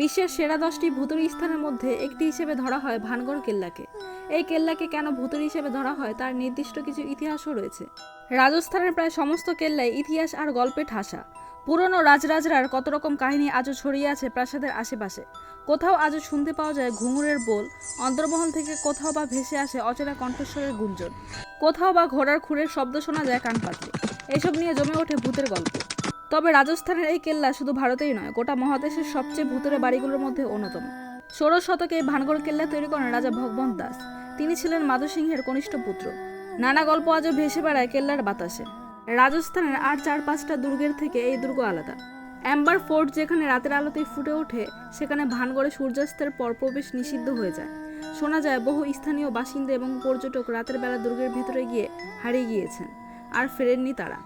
বিশ্বের সেরা দশটি ভুতুরি স্থানের মধ্যে একটি হিসেবে ধরা হয় ভানগড় কেল্লাকে। এই কেল্লাকে কেন ভুতুরি হিসেবে ধরা হয় তার নির্দিষ্ট কিছু ইতিহাসও রয়েছে। রাজস্থানের প্রায় সমস্ত কেল্লায় ইতিহাস আর গল্পে ঠাসা। পুরনো রাজরাজরার কত রকম কাহিনী আজও ছড়িয়ে আছে প্রাসাদের আশেপাশে। কোথাও আজও শুনতে পাওয়া যায় ঘুঙুরের বোল অন্তর্মহল থেকে কোথাও বা ভেসে আসে অচেনা কণ্ঠস্বরের গুঞ্জন। কোথাও বা ঘোড়ার খুরের শব্দ শোনা যায় কান পাতলে। এসব নিয়ে জমে ওঠে ভূতের গল্প। তবে রাজস্থানের এই কেল্লা শুধু ভারতেই নয়, গোটা মহাদেশের সবচেয়ে ভূতুরে বাড়িগুলোর মধ্যে অন্যতম। ষোড়শ শতকে ভানগড় কেল্লা তৈরি করেন রাজা ভগবন্ত দাস। তিনি ছিলেন মাধু সিংহের কনিষ্ঠ পুত্র। নানা গল্প আজও ভেসে বেড়ায় কেল্লার বাতাসে। রাজস্থানের আর চার পাঁচটা দুর্গের থেকে এই দুর্গ আলাদা। অ্যাম্বার ফোর্ট যেখানে রাতের আলোতেই ফুটে ওঠে, সেখানে ভানগড়ে সূর্যাস্তের পর প্রবেশ নিষিদ্ধ হয়ে যায়। শোনা যায় বহু স্থানীয় বাসিন্দা এবং পর্যটক রাতের বেলা দুর্গের ভিতরে গিয়ে হারিয়ে গিয়েছেন, আর ফেরেননি তারা।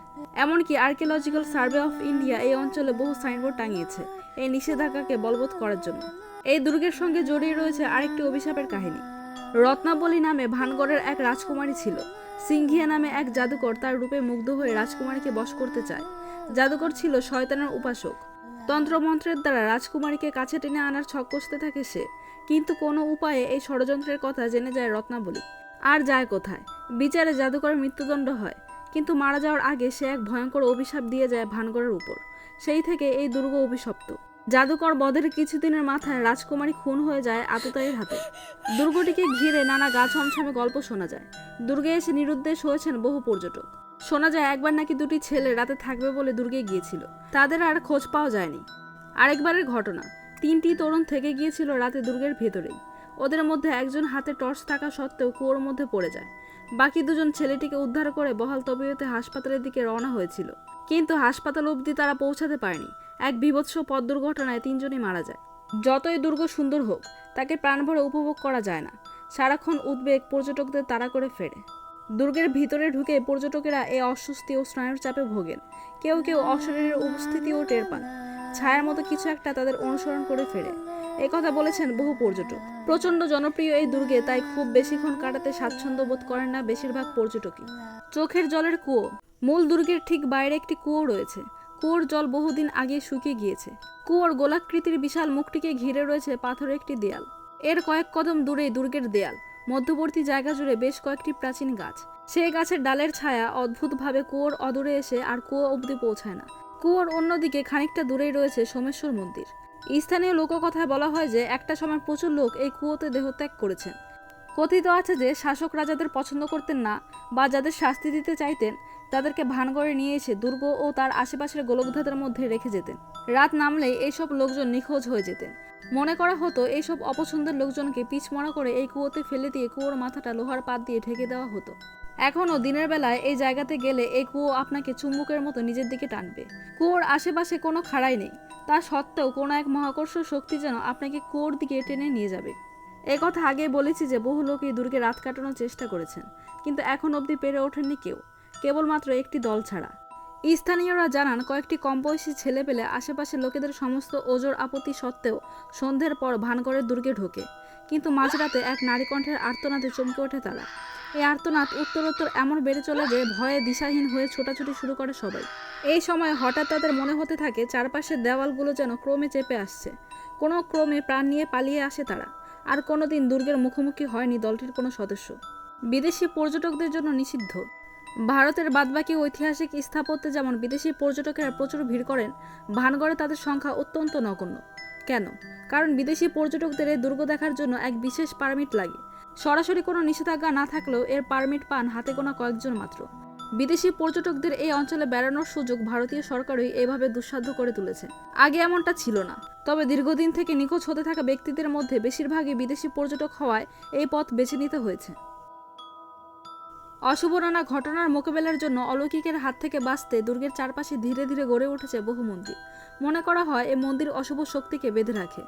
এমনকি আর্কিওলজিক্যাল সার্ভে অফ ইন্ডিয়া এই অঞ্চলে বহু সাইনবোর্ড টাঙিয়েছে এই নিষেধাজ্ঞাকে বলবৎ করার জন্য। এই দুর্গের সঙ্গে জড়িয়ে রয়েছে আরেকটি অভিশাপের কাহিনী। রত্নাবলী নামে ভানগড়ের এক রাজকুমারী ছিল। সিংঘিয়া নামে এক জাদুকর তার রূপে মুগ্ধ হয়ে রাজকুমারীকে বশ করতে চায়। জাদুকর ছিল শয়তানের উপাসক। তন্ত্রমন্ত্রের দ্বারা রাজকুমারীকে কাছে টেনে আনার ছক কষতে থাকে সে। কিন্তু কোনো উপায়ে এই ষড়যন্ত্রের কথা জেনে যায় রত্নাবলী। আর যায় কোথায়? বিচারে জাদুকরের মৃত্যুদণ্ড হয়। কিন্তু মারা যাওয়ার আগে সে এক ভয়ঙ্কর অভিশাপ দিয়ে যায় ভানগড়ের উপর। সেই থেকে এই দুর্গ অভিশপ্ত। জাদুকর বধের কিছুদিনের মাথায় রাজকুমারী খুন হয়ে যায় আততায়ীর হাতে। দুর্গটিকে ঘিরে নানা গা ছমছমে গল্প শোনা যায়। দুর্গে এসে নিরুদ্দেশ হয়েছেন বহু পর্যটক। শোনা যায় একবার নাকি দুটি ছেলে রাতে থাকবে বলে দুর্গে গিয়েছিল। তাদের আর খোঁজ পাওয়া যায়নি। আরেকবারের ঘটনা, তিনটি তরুণ থেকে গিয়েছিল রাতে দুর্গের ভেতরেই। ওদের মধ্যে একজন হাতে টর্চ থাকা সত্ত্বেও কুয়োর মধ্যে পড়ে যায়। বাকি দুজন ছেলেটিকে উদ্ধার করে বহাল তবিয়তে হাসপাতালের দিকে রওনা হয়েছিল। কিন্তু হাসপাতাল অবধি তারা পৌঁছাতে পারেনি। এক বিভৎস পথ দুর্ঘটনায় তিনজনই মারা যায়। যতই দুর্গ সুন্দর হোক, তাকে প্রাণভরে উপভোগ করা যায় না। সারাক্ষণ উদ্বেগ পর্যটকদের তাড়া করে ফেরে। দুর্গের ভিতরে ঢুকে পর্যটকেরা এই অস্বস্তি ও স্নায়ুর চাপে ভোগেন। কেউ কেউ অশরীরের উপস্থিতিও টের পান। ছায়ার মতো কিছু একটা তাদের অনুসরণ করে ফেরে। কথা বলেছেন বহু পর্যটক। প্রচণ্ড জনপ্রিয় এই দুর্গে, তাই খুব বেশিক্ষণ কাটাতে স্বাচ্ছন্দ্য বোধ করেন না বেশিরভাগ পর্যটকই। চোখের জলের কুয়ো, মূল দুর্গের ঠিক বাইরে একটি কুয়ো রয়েছে। কুয়োর জল বহুদিন আগে শুকিয়ে গিয়েছে। কুয়োর গোলাকৃতির বিশাল মুখটিকে ঘিরে রয়েছে পাথরের একটি দেয়াল। এর কয়েক কদম দূরেই দুর্গের দেয়াল। মধ্যবর্তী জায়গা জুড়ে বেশ কয়েকটি প্রাচীন গাছ। সেই গাছের ডালের ছায়া অদ্ভুতভাবে কুয়োর অদূরে এসে আর কুয়ো অবধি পৌঁছায় না। কুয়োর অন্যদিকে খানিকটা দূরেই রয়েছে সোমেশ্বর মন্দির। স্থানীয় লোককথায় বলা হয় যে, একটা সময় প্রচুর লোক এই কুয়োতে দেহত্যাগ করেছেন। কথিত আছে যে, শাসক রাজাদের পছন্দ করতেন না বা যাদের শাস্তি দিতে চাইতেন, তাদেরকে ভানগড়ে নিয়ে এসে দুর্গ ও তার আশেপাশের গোলকধাঁধার মধ্যে রেখে যেতেন। রাত নামলেই এইসব লোকজন নিখোঁজ হয়ে যেতেন। মনে করা হতো, এইসব অপছন্দের লোকজনকে পিছমরা করে এই কুয়োতে ফেলে দিয়ে কুয়োর মাথাটা লোহার পাত দিয়ে ঢেকে দেওয়া হতো। এখনও দিনের বেলায় এই জায়গাতে গেলে এই কুয়ো আপনাকে চুম্বকের মতো নিজের দিকে টানবে। কুয়োর আশেপাশে কোনো খাড়াই নেই। তা সত্ত্বেও কোনো এক মহাকর্ষ শক্তি যেন আপনাকে কোর দিকে টেনে নিয়ে যাবে। কথা আগে বলেছি যে বহু লোক এই দুর্গে রাত কাটানোর চেষ্টা করেছেন, কিন্তু এখন অবধি পেরে ওঠেননি কেউ, কেবলমাত্র একটি দল ছাড়া। স্থানীয়রা জানান, কয়েকটি কম বয়সী ছেলে পেলে আশেপাশের লোকেদের সমস্ত ওজোর আপত্তি সত্ত্বেও সন্ধ্যের পর ভানগড়ের দুর্গে ঢোকে, কিন্তু মাঝরাতে এক নারী কণ্ঠের আর্তনাদে চমকে ওঠে তারা। এই আর্তনাদ উত্তরোত্তর এমন বেড়ে চলে যে ভয়ে দিশাহীন হয়ে ছোটাছুটি শুরু করে সবাই। এই সময় হঠাৎ তাদের মনে হতে থাকে চারপাশের দেওয়ালগুলো যেন ক্রমে চেপে আসছে। কোনো ক্রমে প্রাণ নিয়ে পালিয়ে আসে তারা। আর কোনোদিন দুর্গের মুখোমুখি হয়নি দলটির কোনো সদস্য। বিদেশি পর্যটকদের জন্য নিষিদ্ধ। ভারতের বাদবাকি ঐতিহাসিক স্থাপত্যে যেমন বিদেশি পর্যটকেরা প্রচুর ভিড় করেন, ভানগড়ে তাদের সংখ্যা অত্যন্ত নগণ্য। কেন? কারণ বিদেশি পর্যটকদের এই দুর্গ দেখার জন্য এক বিশেষ পারমিট লাগে। সরাসরি কোনো নিষেধাজ্ঞা না থাকলেও এর পারমিট পান হাতে গোনা কয়েকজন মাত্র। বিদেশি পর্যটকদের এই অঞ্চলে বেড়ানোর সুযোগ ভারতীয় সরকারই এভাবে দুঃসাধ্য করে তুলেছে। আগে এমনটা ছিল না। তবে দীর্ঘদিন থেকে নিখোঁজ হতে থাকা ব্যক্তিদের মধ্যে বেশিরভাগই বিদেশি পর্যটক হওয়ায় এই পথ বেছে নিতে হয়েছে। অশুভ নানা ঘটনার মোকাবেলার জন্য অলৌকিকের হাত থেকে বাঁচতে দুর্গের চারপাশে ধীরে ধীরে গড়ে উঠেছে বহু মন্দির। মনে করা হয় এই মন্দির অশুভ শক্তিকে বেঁধে রাখে।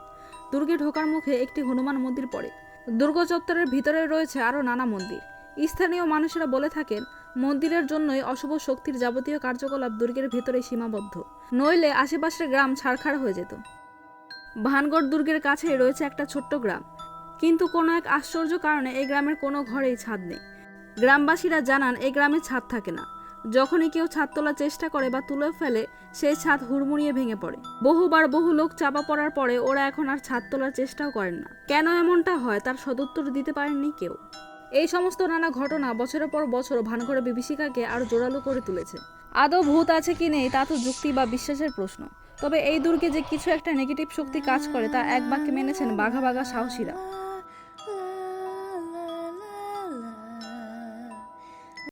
দুর্গে ঢোকার মুখে একটি হনুমান মন্দির পড়ে। দুর্গ চত্বরের ভিতরে রয়েছে আরও নানা মন্দির। স্থানীয় মানুষেরা বলে থাকেন মন্দিরের জন্যই অশুভ শক্তির যাবতীয় কার্যকলাপ দুর্গের ভেতরে সীমাবদ্ধ। নইলে আশেপাশের গ্রাম ছাড়খাড় হয়ে যেত। ভানগড় দুর্গের কাছে রয়েছে একটা ছোট্ট গ্রাম। কিন্তু কোনো এক আশ্চর্য কারণে এই গ্রামের কোনো ঘরেই ছাদ নেই। গ্রামবাসীরা জানান, এই গ্রামে ছাদ থাকে না। যখনই কেউ ছাদ তোলার চেষ্টা করে বা তুলে ফেলে, সেই ছাদ হুড়মুড়িয়ে ভেঙে পড়ে। বহুবার বহু লোক চাপা পড়ার পরে ওরা এখন আর ছাদ তোলার চেষ্টাও করেন না। কেন এমনটা হয়, তার সদুত্তর দিতে পারেননি কেউ। এই সমস্ত নানা ঘটনা বছরের পর বছর ভানঘরে বিভীষিকাকে আরও জোরালো করে তুলেছে। আদৌ ভূত আছে কি নেই তা তো যুক্তি বা বিশ্বাসের প্রশ্ন। তবে এই দুর্গে যে কিছু একটা নেগেটিভ শক্তি কাজ করে তা এক বাক্যে মেনেছেন বাঘা বাঘা সাহসীরা।